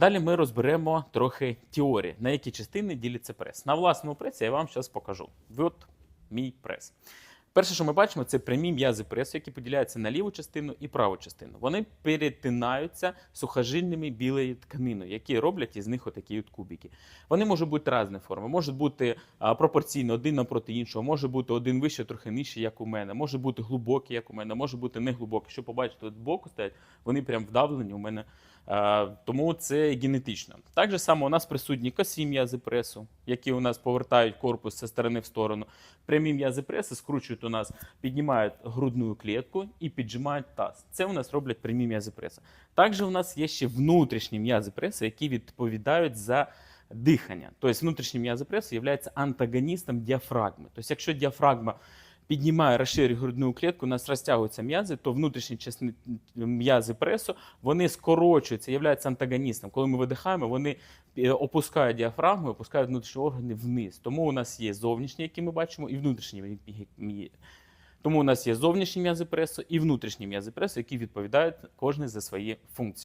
Далі ми розберемо трохи теорії, на які частини ділиться прес. На власному пресі я вам зараз покажу. От мій прес. Перше, що ми бачимо, це прямі м'язи пресу, які поділяються на ліву частину і праву частину. Вони перетинаються сухожильними білою тканиною, які роблять із них отакі от кубики. Вони можуть бути різної форми, можуть бути пропорційно один напроти іншого, може бути один вище, трохи нижче, як у мене, може бути глибокий, як у мене, може бути не глибокий. Що побачите, от боку стоять, вони прям вдавлені у мене. А, тому це генетично. Так же само у нас присутні косі м'язи пресу, які у нас повертають корпус зі сторони в сторону. Прямі м'язи преси скручують у нас, піднімають грудну клітку і піджимають таз. Це у нас роблять прямі м'язи преси. Також у нас є ще внутрішні м'язи преси, які відповідають за дихання. Тобто внутрішні м'язи преси є антагоністом діафрагми. Тобто, якщо діафрагма піднімає, розширює грудну клітку, у нас розтягуються м'язи, то внутрішні частини м'язи пресу вони скорочуються, являються антагоністом. Коли ми видихаємо, вони е, опускають діафрагму, опускають внутрішні органи вниз. Тому у нас є зовнішні, які ми бачимо, і внутрішні. Тому у нас є зовнішні м'язи пресу і внутрішні м'язи пресу, які відповідають кожен за свої функції.